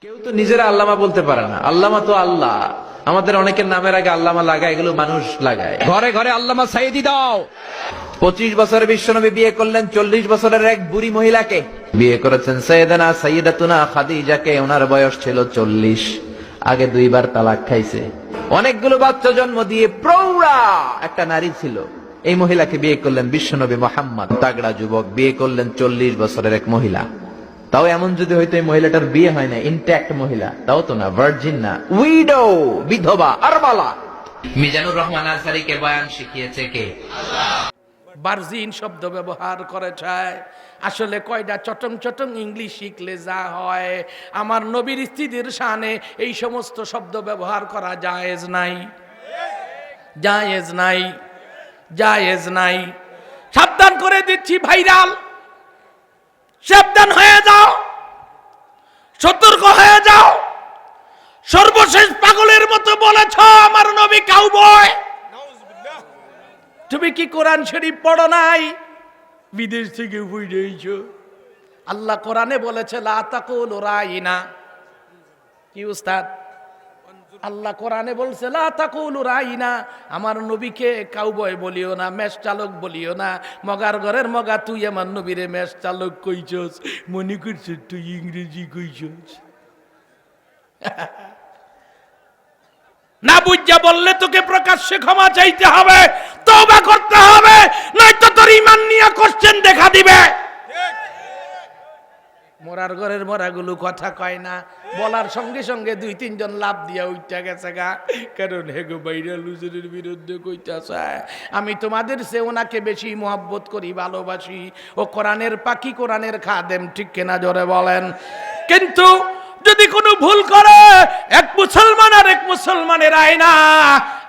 কেউ তো নিজেরা আল্লামা বলতে পারে না। আল্লামা তো আল্লাহ। আমাদের অনেকের নামের আগে আল্লামা লাগায়, এগুলো মানুষ লাগায়। ঘরে ঘরে আল্লামা সাইদি দাও। পঁচিশ বছরের বিশ্বনবী বিয়ে করলেন, চল্লিশ বছরের এক বুড়ি মহিলাকে। বিয়ে করেছেন সৈয়দানা সৈয়দাতুনা খাদিজাকে। ওনার বয়স ছিল চল্লিশ। আগে দুইবার তালাক খাইছে। অনেকগুলো বাচ্চা জন্ম দিয়ে প্রৌঢ়া একটা নারী ছিল। এই মহিলাকে বিয়ে করলেন বিশ্বনবী মোহাম্মদ। তাগড়া যুবক বিয়ে করলেন চল্লিশ বছরের এক মহিলা। তাও এমন যদি হয়তো এই মহিলাটার বিয়ে হয় না ইনট্যাক্ট মহিলা, তাও তো না ভার্জিন না। উইডো বিধবা, আরবালা। মিজানুর রহমান আনসারিকে বয়ান শিখিয়েছে কে? বার্জিন শব্দ ব্যবহার করেছে। আসলে কয়টা চটং চটং ইংলিশ শিখলে যা হয়। আমার নবীর স্ত্রীদের শানে এই সমস্ত শব্দ ব্যবহার করা জায়েজ নাই। জায়েজ নাই। জায়েজ নাই। সাবধান করে দিচ্ছি ভাইরাল। সাবধান হয়ে যাও। সতর্ক হয়ে যাও। সর্বশেষ পাগলের মতো বলেছ আমার নবী কাউবয়। তুমি কি কোরআন শরীফ পড়ো নাই? বিদেশ থেকে বুঝেছ আল্লাহ কোরআনে বলেছে, লা তাকুল রাইনা। কি উস্তাদ? আল্লাহ কোরআনে বলছে রাইনা। আমার নবীকে কাউবয় বলিও না, মেষ চালক বলিও না। মগার ঘরের মগা, তুই আমার নবীরে মেষ চালক কইছস, মনে করছিস তুই ইংরেজি কইছস। না বুঝা বললে তোকে প্রকাশ্যে ক্ষমা চাইতে হবে, তওবা করতে হবে, নয়তো তোর ইমান নিয়ে কোশ্চেন দেখা দিবে। মোরার ঘরের মোরাগুলো কথা কয় না। বলার সঙ্গে সঙ্গে দুই, তিনজন লাভ দিয়া উঠতে গেছে গা। কারণ হেগো বাইরা লুজের বিরুদ্ধে কইতাছে, আমি তোমাদের সে ওনাকে বেশি মোহাব্বত করি, ভালোবাসি। ও কোরআনের পাখি, কোরআনের খাদেম, ঠিক কেনা জোরে বলেন। কিন্তু যদি কোনো ভুল করে, এক মুসলমান আর এক মুসলমানের আয়না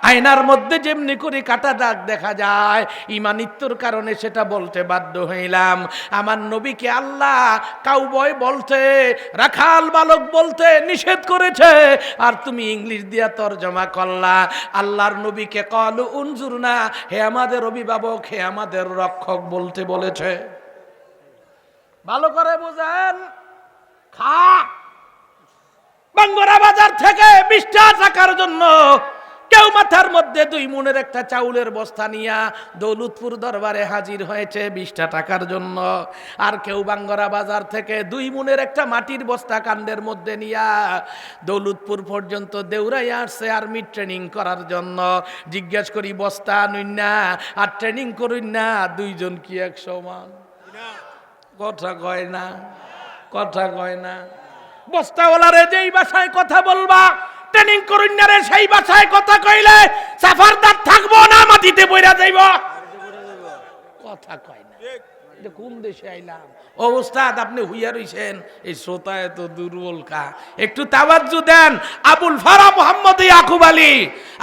আয়নার মধ্যে যেমনি করে কাটা দাগ দেখা যায়, ইমানিত্যর কারণে সেটা বলতে বাধ্য হইলাম। আমার নবীকে আল্লাহ কাউবয় বলতে, রাখাল বালক বলতে নিষেধ করেছে। আর তুমি ইংলিশ দিয়া তর্জমা করলা। আল্লাহর নবীকে কল উনজুর না হে আমাদের অভিভাবক, হে আমাদের রক্ষক বলতে বলেছে। ভালো করে বোঝেন। খা। বাঙ্গরা বাজার থেকে বিশটা টাকার জন্য কেউ মাথার মধ্যে দুই মনের একটা চাউলের বস্তা নিয়া দৌলতপুর দরবারে হাজির হয়েছে বিশটা টাকার জন্য। আর কেউ বাঙ্গরা বাজার থেকে দুই মনের একটা মাটির বস্তা কান্দের মধ্যে নিয়া দৌলতপুর পর্যন্ত দেউরাই আসছে আর্মি ট্রেনিং করার জন্য। জিজ্ঞেস করি, বস্তা নুন না, আর ট্রেনিং করুন না, দুইজন কি এক সমান? কথা কয় না, কথা কয় না। বস্তাওয়ালারে যেই ভাষায় কথা বলবা ট্রেনিং করুন সেই ভাষায় কথা কইলে সাফারদার থাকব না, মাটিতে বইরা যাইব। কথা কয় না। এটা কোন দেশে আইলাম? অবস্থাত আপনি হুইয়া রইছেন? এই শ্রোতা এত দুর্বল কা? একটু তাওয়াজ্জু দেন। আবুল ফারা মোহাম্মদ ইয়াকুব আলী,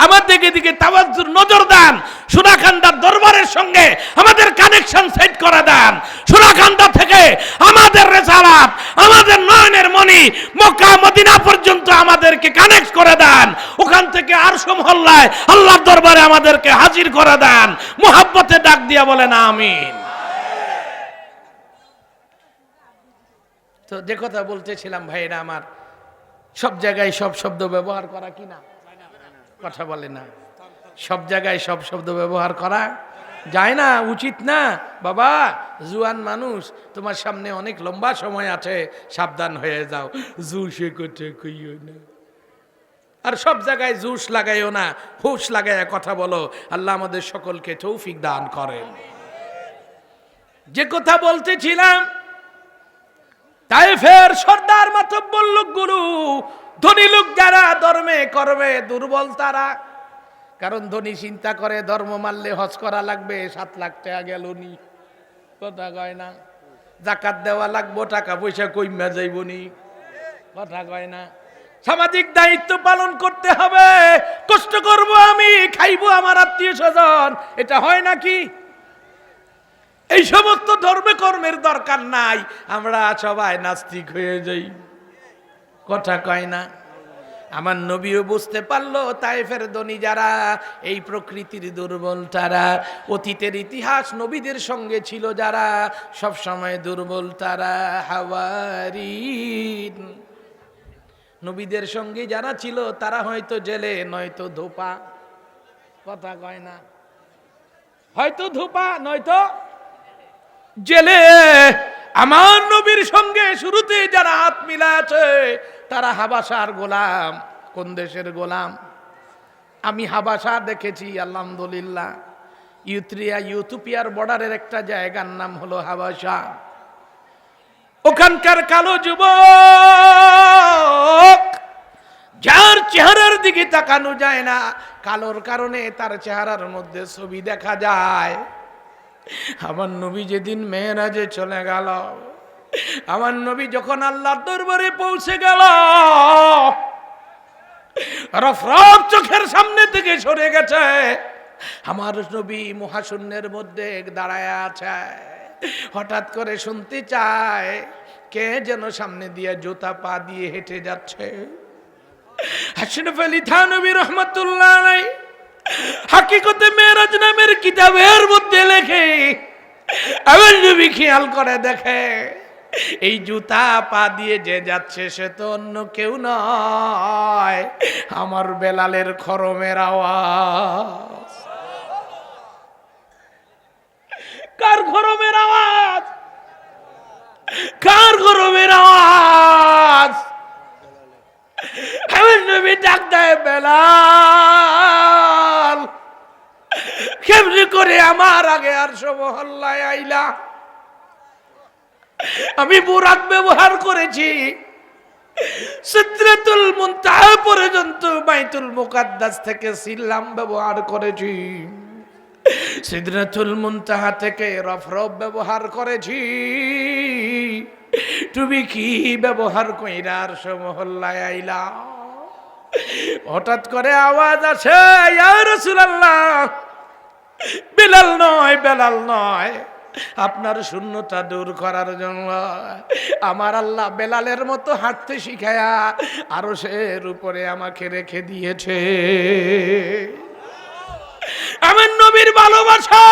আমার দিকে দিকে তাওয়াজ্জুর নজর দেন। সোনাখান্দার দরবারের সঙ্গে আমাদের কানেকশন সেট করে দেন। সোনাখান্দা থেকে আমাদের রেসারাত আমাদের নয়নের মণি মক্কা মদিনা পর্যন্ত আমাদেরকে কানেক্ট করে দেন। ওখান থেকে আরশো মহল্লায় আল্লাহর দরবারে আমাদেরকে হাজির করে দেন। মোহাব্বতে ডাক দিয়া বলেন, আমিন। তো যে কথা বলতেছিলাম ভাইরা আমার, সব জায়গায় সব শব্দ ব্যবহার করা কি না? কথা বলে না। সব জায়গায় সব শব্দ ব্যবহার করা যায় না, উচিত না। বাবা, জুয়ান মানুষ, তোমার সামনে অনেক লম্বা সময় আছে, সাবধান হয়ে যাও। জু সে করতে কইও না। আর সব জায়গায় জুস লাগাইও না, হুশ লাগাইয়া কথা বলো। আল্লাহ আমাদের সকলকে তৌফিক দান করেন। যে কথা বলতেছিলাম তাই ফের সর্দার মাতব্বর লোকগুলো ধনী লোক যারা, ধর্মে করবে দুর্বল তারা কারণ ধনী চিন্তা করে, ধর্ম মারলে হজ করা লাগবে, সাত লাখ টাকা গেল নি। কথা কয় না। জাকাত দেওয়া লাগবো, টাকা পয়সা কইমা যাইব নি। কথা কয় না। সামাজিক দায়িত্ব পালন করতে হবে। কষ্ট করব আমি, খাইবো আমার আত্মীয় স্বজন। এটা হয় নাকি? এই সমস্ত ধর্মে কর্মের দরকার নাই। আমরা সবাই নাস্তিক হয়ে যাই। কথা কয় না। আমার নবীও বুঝতে পারল তাই ফের ধনী যারা, এই প্রকৃতির দুর্বল তারা। অতীতের ইতিহাস নবীদের সঙ্গে ছিল যারা, সব সময় দুর্বল তারা হাওয়ারি নবীদের সঙ্গে যারা ছিল, তারা হয়তো জেলে, নয়তো ধোপা। কথা কয় না। হয়তো ধোপা, নয়তো জেলে। আমার নবীর সঙ্গে শুরুতে যারা হাত মিলা আছে তারা হাবাসার গোলাম, কোন দেশের গোলাম? আমি হাবাসা দেখেছি, আলহামদুলিল্লাহ। ইউত্রিয়া ইউথুপিয়ার বর্ডারের একটা জায়গার নাম হলো হাবাসা। ওখানকার কালো যুবক, যার চেহারার দিকে তাকানো যায় না, কালোর কারণে তার চেহারার মধ্যে ছবি দেখা যায়। আমার নবী যেদিন মেয়েরাজে চলে গেল আমার নবী যখন আল্লাহর দরবারে পৌঁছে গেল রফ রফ চোখের সামনে থেকে সরে গেছে। আমার নবী মহাশূন্যের মধ্যে দাঁড়ায় আছে, হঠাৎ করে শুনতে চায়, কে যেন সামনে দিয়ে জুতা পা দিয়ে হেঁটে যাচ্ছে। হাকিকতে নামের কিতাবের মধ্যে লেখে, আমার নবী খেয়াল করে দেখে এই জুতা পা দিয়ে যে যাচ্ছে সে তো অন্য কেউ নয়। আমার বেলালের খরমের আওয়াজ। কার খরমের আওয়াজ? কার খরমের আওয়াজ? বেলাল, কেমনি করে আমার আগে আর মহল্লায় আইলা? আমি বুরাক ব্যবহার করেছি। সিদ্রাতুল মুনতাহা পর্যন্ত বাইতুল মুকাদ্দাস থেকে সিল্লাম ব্যবহার করেছি। সিদ্রাতুল মুনতাহা থেকে রফরফ ব্যবহার করেছি। তুমি কি ব্যবহার কইরা আর মহল্লায় আইলা? হঠাৎ করে আওয়াজ আছে ইয়া রাসূলুল্লাহ, বেলাল নয় বেলাল নয়। আপনার শূন্যতা দূর করার জন্য। আমার আল্লাহ বেলালের মতো হাঁটতে শিখায়া আরও সের উপরে আমাকে রেখে দিয়েছে। আমার নবীর ভালোবাসা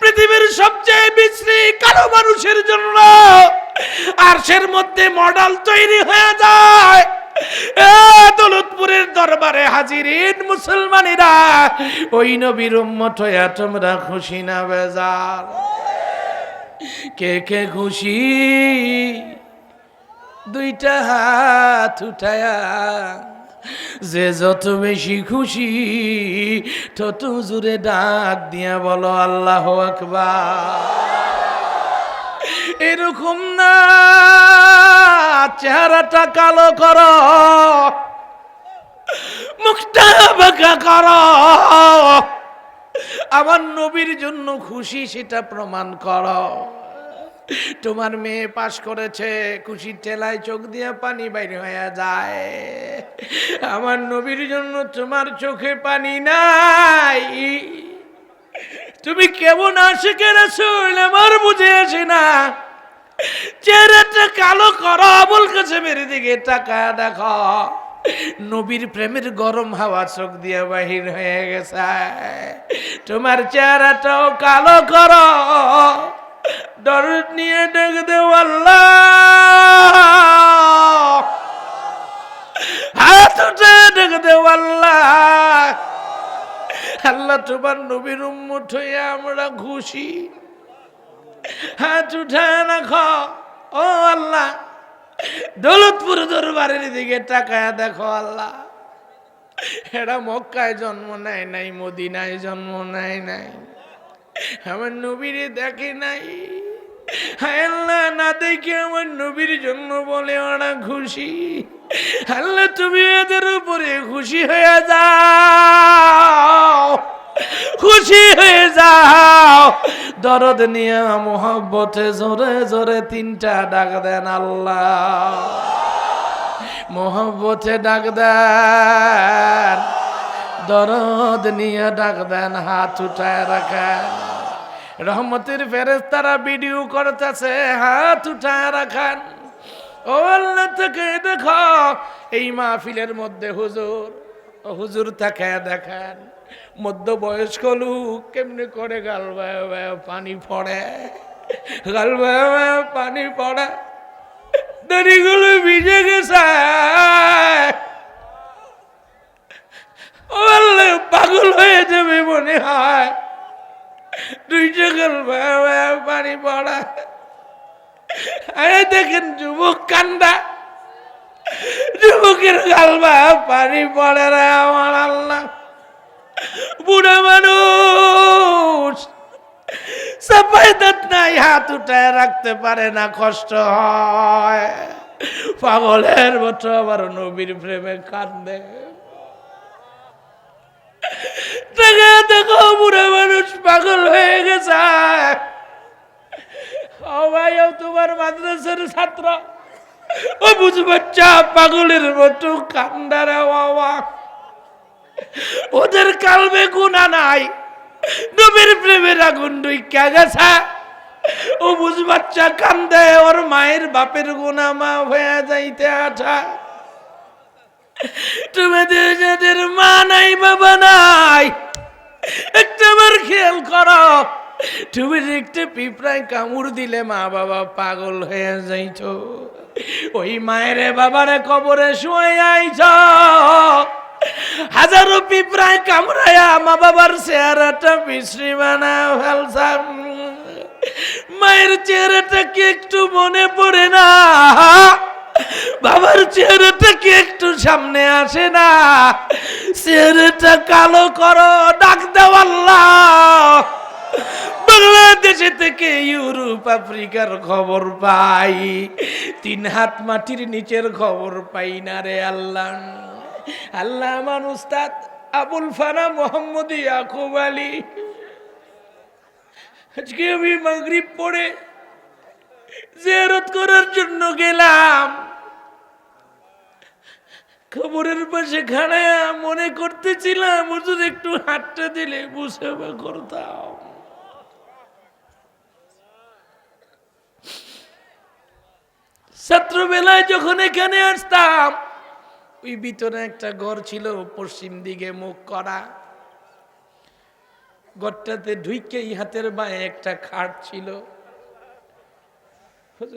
পৃথিবীর সবচেয়ে বিশ্রী কালো মানুষের জন্য। আর সের মধ্যে মডেল তৈরি হয়ে যায়। দৌলতপুরের দরবারে হাজিরিন মুসলমানেরা, ওই নবীর উম্মত হইয়া তোমরা খুশি না বেজার? কে কে খুশি? দুইটা হাত উঠায়া, যে যত বেশি খুশি, তত জুড়ে ডাক দিয়া বলো, আল্লাহ আকবার। এরকম না, চেহারাটা কালো করো, মুখটা বাঁকা করো। আমার নবীর জন্য খুশি সেটা প্রমাণ করো। তোমার মেয়ে পাশ করেছে, খুশির ঠেলায় চোখ দিয়ে পানি বাইরে হয়ে যায়। আমার নবীর জন্য তোমার চোখে পানি নাই। তুমি কেমন আশেকের রসুল, আমার বুঝে আসে না। চেহারাটা কালো করো, আবুল কাসেমের দিকে টাকা দেখো। নবীর প্রেমের গরম হাওয়া চোখ দিয়ে বাহির হয়ে গেছে। তোমার চেহারাটাও কালো কর। ডর নিয়ে ডেক দেও আল্লাহ। হাত উঠে ডেক দেও আল্লাহ তোমার নবীর উম্মত হইয়া আমরা খুশি। হাত উঠায় না খ। ও আল্লাহ, দৌলতপুর দরবারের দিকে টাকায় দেখো আল্লাহ। এরা মক্কায় জন্ম নেয় নাই, মদিনায় জন্ম নেয় নাই। আমার নবীরে দেখে নাই। আল্লাহ, না দেখে আমার নবীর জন্য বলে ওরা খুশি। আল্লাহ, তুমি এদের উপরে খুশি হয়ে যাও। খুশি হয়ে যাও। দরদ নিয়ে মোহব্বতে জোরে জোরে তিনটা ডাক দেন আল্লাহ। মোহব্বতে ডাক দেন। দরদ নিয়ে ডাক দেন, হাত উঠায় রাখেন। রহমতের ফেরেস্তারা ভিডিও করতেছে, হাত উঠায় রাখেন। ও আল্লাহ থেকে দেখো, এই মাহফিলের মধ্যে হুজুর হুজুর থাকে দেখেন। মধ্যবয়স্ক লোক কেমনি করে গাল পানি পড়ে? গাল পানি পড়ে। দড়িগুলো ভিজে গেছে। পাগল হয়ে যাবে মনে হয়। দুই চোখের পানি পড়া। আরে দেখেন যুবক কান্দা। যুবকের গালবা পানি পড়ে রে আমার আল্লাহ। বুড়া মানুষ। নাই, হাত উঠায় রাখতে পারে না, কষ্ট হয়। পাগলের মতো আবার নবীর প্রেমে কান্দে। দেখে বুড়া মানুষ পাগল হয়ে গেছে। ও ভাই, ও তোমার মাদ্রাসার ছাত্র। ও বুঝ পাগলের মতো কান্দারে বাবা। ওদের কালবে গুণা নাই। নবীর প্রেমের আগুন ডুইকা গেছে। ও বুঝ বাচ্চা কান্দে, ওর মায়ের বাপের গুণা মা হয়ে যাইতে আঠা। তোমাদের যাদের মা নাই, বাবা নাই। একটা বার খেয়াল করো, তুমি দেখতে পিঁপড়ায় কামড় দিলে মা বাবা পাগল হয়ে যাইছ ওই মায়ের বাবারে কবরে শুয়ে আইছ। হাজারো পিঁপড়ায় কামড়ায়া মা বাবার চেহারাটা বিশ্রী বানা ফেলছাম মায়ের চেহারাটা কি একটু মনে পড়ে না? বাবার চেহারাটা কি একটু সামনে আসে না? চেহারাটা কালো করো, ডাক দাও আল্লাহ। বাংলাদেশে থেকে ইউরোপ, আফ্রিকার খবর পাই। তিন হাত মাটির নিচের খবর পাই না রে আল্লাহ। আল্লাহ আমার উস্তাদ আবুল ফানা মোহাম্মদ ইয়াকুব আলী। আজকে আমি মাগরিব পড়ে জিয়ারত করার জন্য গেলাম। খবরের পাশে খাড়ায়া মনে করতেছিলাম, হুজুর একটু হাতটা দিলে বুঝে করতাম। ছাত্রবেলায় যখন এখানে আসতাম ওই ভিতরে একটা ঘর ছিল, পশ্চিম দিকে মুখ করা। ঘরটাতে ঢুইকে হাতের বায়ে একটা খাট ছিল।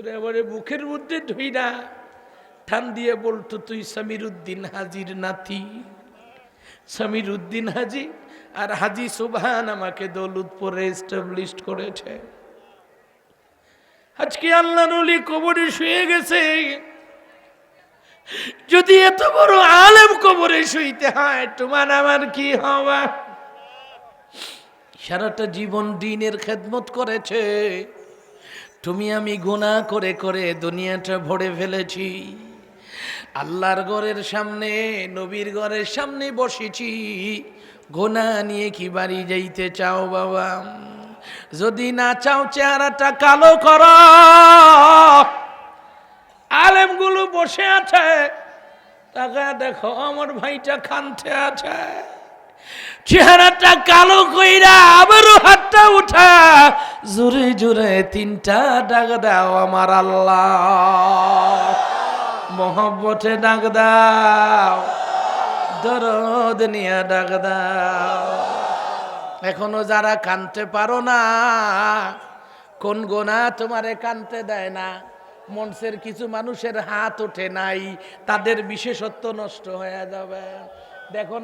এবারে মুখের মধ্যে ধুই না। টান দিয়ে বলতো, তুই সামির উদ্দিন হাজির নাতি। সামির উদ্দিন হাজি আর হাজি সুবহান আমাকে দৌলতপুরে এস্টাবলিশ করেছে। আজকে আল্লাহ নলি কবরে শুয়ে গেছে। যদি এত বড় আলেম কবরে শুইতে হয়, তোমার আমার কি হওয়া সারাটা জীবন দিনের খেদমত করেছে। তুমি আমি গুণা করে করে দুনিয়াটা ভরে ফেলেছি। আল্লাহর ঘরের সামনে, নবীর ঘরের সামনে বসেছি। গোনা নিয়ে কি বাড়ি যাইতে চাও বাবা? যদি না চাও চেহারাটা কালো কর। আলেমগুলো বসে আছে। তাকে দেখো, আমার ভাইটা খানতে আছে। চেহারাটা কালো কইরা আবারও হাতটা উঠা। জোরে জোরে তিনটা ডাক দাও আমার আল্লাহ। মহব্বতে ডাক দাও। দরদ নিয়ে ডাক দাও। এখনও যারা কানতে পারো না, কোন গোনা তোমারে কানতে দেয় না। মনসের কিছু মানুষের হাত ওঠে নাই তাদের বিশেষত্ব নষ্ট হয়ে যাবে। দেখো